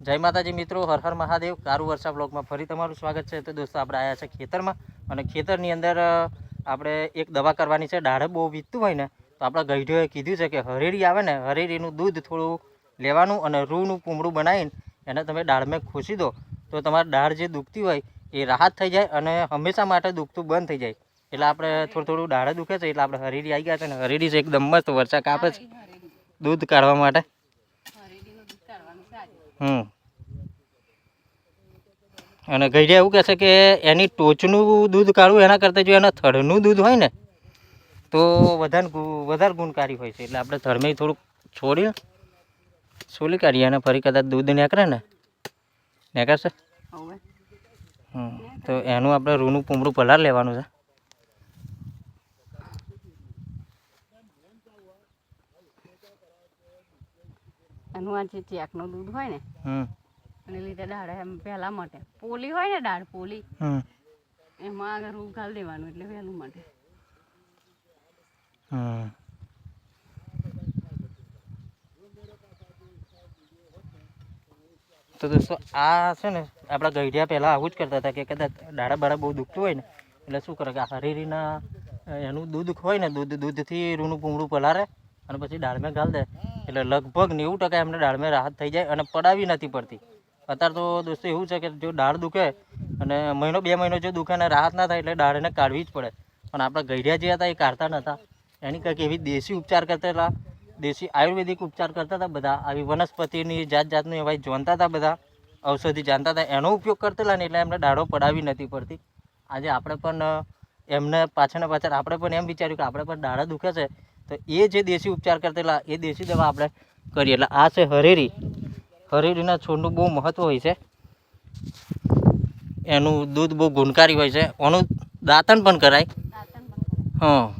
જય માતાજી મિત્રો હર હર મહાદેવ. કારુ વર્ષા બ્લોગમાં ફરી તમારું સ્વાગત છે. તો દોસ્તો આપણે આવ્યા છે ખેતરમાં. અને ખેતરની અંદર આપણે એક દવા કરવાની છે. દાઢે બહુ વીતતું હોય ને તો આપણા ગઈઢોએ કીધું છે કે હરેડી આવે ને હરેડીનું દૂધ થોડું લેવાનું અને રૂનું પૂમડું બનાવીને એને તમે દાળમાં ખોસી દો. તો તમારી દાળ જે દુખતી હોય એ રાહત થઈ જાય અને હંમેશા માટે દુખતું બંધ થઈ જાય. એટલે આપણે થોડું થોડું દાઢે દુખે છે એટલે આપણે હરેડી આવી ગયા છે ને હરેડી છે એકદમ મસ્ત વરસાદ કાપે છે. દૂધ કાઢવા માટે. હમ. અને ગઈડિયા એવું કહે છે કે એની ટોચનું દૂધ કાઢવું એના કરતાં જો એના થડનું દૂધ હોય ને તો વધારે વધારે ગુણકારી હોય છે. એટલે આપણે થડમાં થોડુંક છોડી છોલી કાઢીએ અને ફરી કદાચ દૂધ નીકળે ને. નીકળશે? હમ. તો એનું આપણે રૂનું પૂમડું પલાર લેવાનું છે. એનું આ જે ચેકનું દૂધ હોય ને અને લીધે દાળ એમ પહેલા માટે. પોલી હોય ને દાળ પોલી હમ. એમાં આગળ રૂ દેવાનું એટલે વહેલું માટે. હમ. તો દોસ્તો આ છે ને આપણા ગઈઢિયા પહેલાં આવું જ કરતા હતા કે કદાચ દાડા બાળા બહુ દુખતું હોય ને એટલે શું કરે કે આ હરીરીના એનું દૂધ હોય ને દૂધ દૂધથી રૂનું પૂમડું પલારે અને પછી દાળમાં ઘાલ દે. એટલે લગભગ નેવું ટકા એમને દાળમાં રાહત થઈ જાય અને પડાવી નથી પડતી. અત્યારે તો દોસ્તો એવું છે કે જો દાળ દુખે અને મહિનો, બે મહિનો જો દુખે અને રાહત ના થાય એટલે દાળને કાઢવી જ પડે. પણ આપણા ગઢિયા જે હતા એ કાઢતા નહોતા એની કંઈક એવી દેશી ઉપચાર કરતા દેશી આયુર્વેદિક ઉપચાર કરતા હતા બધા. આવી વનસ્પતિની જાત જાતનું એવા જોનતા હતા બધા. ઔષધિ જાણતા હતા. એનો ઉપયોગ કરતા ને એટલે એમને દાડો પડાવી નથી પડતી. આજે આપણે પણ એમને પાછળ ને પાછળ આપણે પણ એમ વિચાર્યું કે આપણે પણ દાડા દુખે છે. તો એ જે દેશી ઉપચાર કરતેલા એ દેશી દવા આપણે કરીએ. એટલે આ છે હરેરી. હરેરીના છોડનું બહુ મહત્ત્વ હોય છે. એનું દૂધ બહુ ગુણકારી હોય છે. એનું દાંતણ પણ કરાય. હનું દાંતન હા.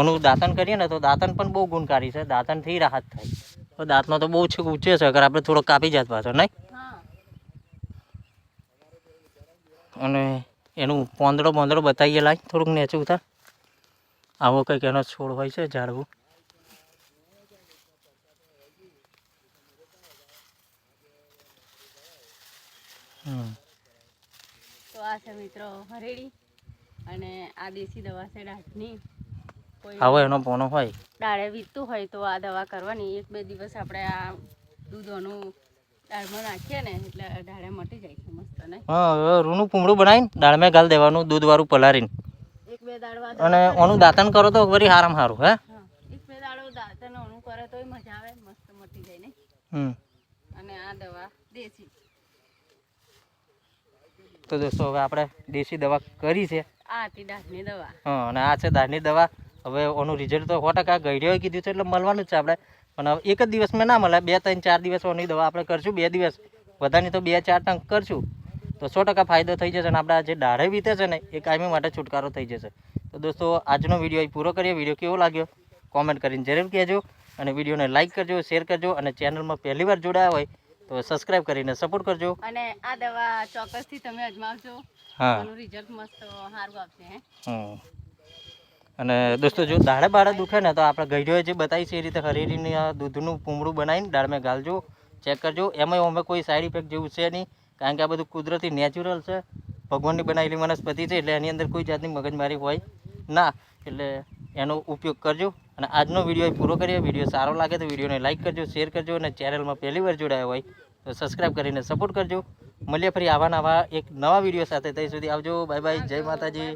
એનું દાંતણ કરીએ ને તો દાંતણ પણ બહુ ગુણકારી છે. દાંતણથી રાહત થાય. તો દાંતનો તો બહુ છે ઊંચે છે. અગર આપણે થોડો કાપી જાત પાછો નહીં? અને એનું પોંદડો પોંદડો બતાવીએ લાય. થોડુંક નેચું ઉતાર આવો કંઈક એનો છોડ હોય છે ઝાડવું. તો આ છે મિત્રો હરેડી અને આ દેશી દવા છે દાઢની આવો એનો પોનો હોય. દાળે વીતતું હોય તો આ દવા કરવાની. એક બે દિવસ આપણે આ દૂધોનું દાળમાં નાખીએ ને એટલે દાળે મટી જાય છે મસ્ત હા રૂનું પૂમડું બનાવીને દાળમાં ગાલ દેવાનું દૂધવાળું દાડવા અને ઓનું દાંતન કરો તો વળી હારામ સારું હે? એક બે દાડો દાંતન ઓનું કરે તોય મજા આવે મસ્ત મટી જાય ને. હમ. અને આ દવા દેશી. તો દોસ્તો હવે આપણે દેશી દવા કરી છે. આ હતી દાઢની દવા. હા અને આ છે દાળની દવા. હવે ઓનું રિઝલ્ટ તો સો ટકા ગઈડ્યો કીધું છે એટલે મળવાનું જ છે આપણે. પણ હવે એક જ દિવસમાં ના મળે બે ત્રણ ચાર દિવસ ઓની દવા આપણે કરશું બે દિવસ. વધારની તો બે ચાર ટંક કરશું. તો સો ટકા ફાયદો થઈ જશે અને આપણા જે દાઢે વીતે છે ને એ કાયમી માટે છુટકારો થઈ જશે. તો દોસ્તો આજનો વીડિયો અહીં પૂરો કરીએ. વીડિયો કેવો લાગ્યો? કોમેન્ટ કરીને જરૂર કહેજો અને વિડીયોને લાઇક કરજો શેર કરજો અને ચેનલમાં પહેલી વાર જોડાયા હોય તો સબસ્ક્રાઈબ કરીને સપોર્ટ કરજો. અને આ દવા ચોક્કસથી તમે અજમાવજો. હા. એનું રિઝલ્ટ મસ્ત સારું આવશે હમ. અને દોસ્તો જો દાળે બાળે દુખે ને તો આપણે ગઈઢોએ જે બતાવી છે એ રીતે હરેરીની દૂધનું પૂમડું બનાવીને દાળમાં ગાલજો ચેક કરજો. એમાંય અમે કોઈ સાઈડ ઇફેક્ટ જેવું છે નહીં. કારણ કે આ બધું કુદરતી નેચરલ છે. ભગવાનની બનાવેલી વનસ્પતિ છે, એટલે એની અંદર કોઈ જાતની મગજમારી હોય ના. એટલે એનો ઉપયોગ કરજો અને આજનો વીડિયો પૂરો કરીએ. વીડિયો સારો લાગે તો વિડીયોને લાઇક કરજો શેર કરજો અને ચેનલમાં પહેલી વાર જોડાયા હોય તો સબસ્ક્રાઈબ કરીને સપોર્ટ કરજો. મળીએ ફરી આવા નવા એક નવા વીડિયો સાથે. ત્યાં સુધી આવજો. બાય બાય જય માતાજી.